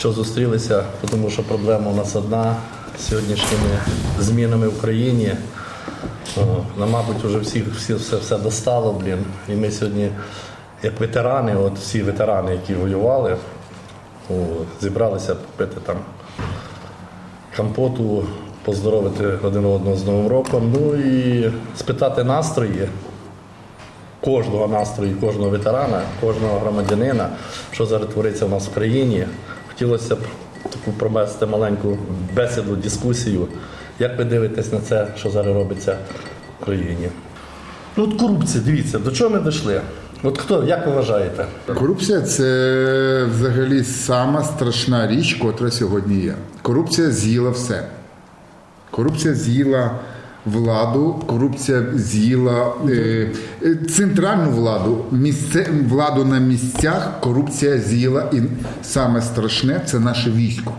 що зустрілися, тому що проблема у нас одна з сьогоднішніми змінами в країні. О, ну, мабуть, вже всіх всі все, все достало, блін. І ми сьогодні, як ветерани, от всі ветерани, які воювали, о, зібралися попити там компоту, поздоровити один одного з Новим роком. Ну і спитати настрої кожного настрою, кожного ветерана, кожного громадянина, що зараз твориться у нас в країні. Хотілося б таку провести маленьку бесіду, дискусію. Як ви дивитесь на це, що зараз робиться в країні? Ну, от корупція, дивіться, до чого ми дійшли? От хто, як ви вважаєте? Корупція це взагалі сама страшна річ, котра сьогодні є. Корупція з'їла все. Корупція з'їла владу, корупція з'їла е, е, центральну владу, місце, владу на місцях, корупція з'їла. І саме страшне це наше військо.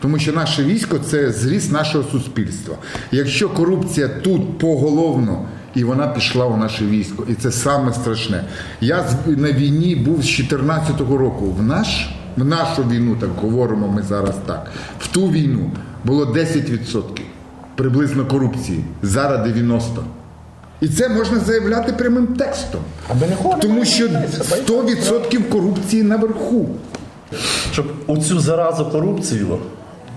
Тому що наше військо це зріст нашого суспільства. Якщо корупція тут поголовно, і вона пішла у наше військо, і це саме страшне. Я на війні був з 14-го року. В наш в нашу війну, так говоримо ми зараз так. В ту війну було 10% приблизно корупції, зараз 90%. І це можна заявляти прямим текстом. Тому що 100% корупції наверху. щоб оцю заразу корупцію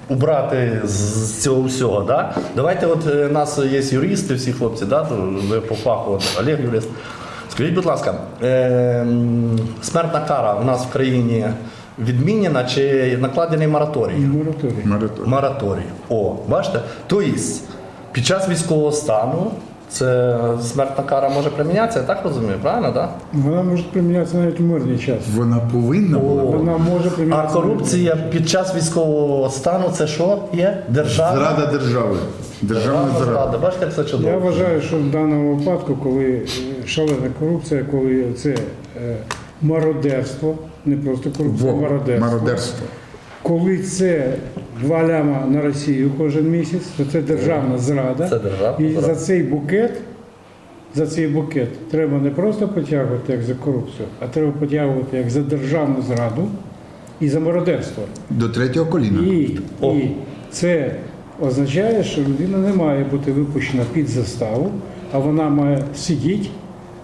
убрати з цього всього. Да? Давайте, от е, нас є юристи, всі хлопці, да? ви по фаху, от, Олег юрист. Скажіть, будь ласка, е, смертна кара в нас в країні відмінена чи накладений мораторій? Мораторій. Мораторій. Мораторій. О, бачите? Тобто, під час військового стану це смертна кара може примінятися, я так розумію, правильно? Да? Вона може примінятися навіть у мирний час. Вона повинна була. О. Вона може А примінятися. корупція під час військового стану це що є? Держава. Зрада держави. Державна зрада. Бачите, як це чудово. Я вважаю, що в даному випадку, коли е, шалена корупція, коли це е, мародерство, не просто корупція, Во, мародерство. мародерство. Коли це два ляма на Росію кожен місяць, то це державна зрада. Це державна І зрада. за цей букет, за цей букет треба не просто потягувати як за корупцію, а треба потягувати як за державну зраду і за мародерство. До третього коліна. І, О. і це означає, що людина не має бути випущена під заставу, а вона має сидіти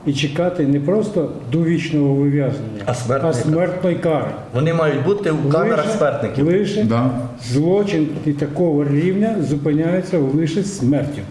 і чекати не просто довічного вив'язнення, А а смертної кари. Вони мають бути у камерах Лише- смертників. Лише Да. злочин і такого рівня зупиняється лише смертю.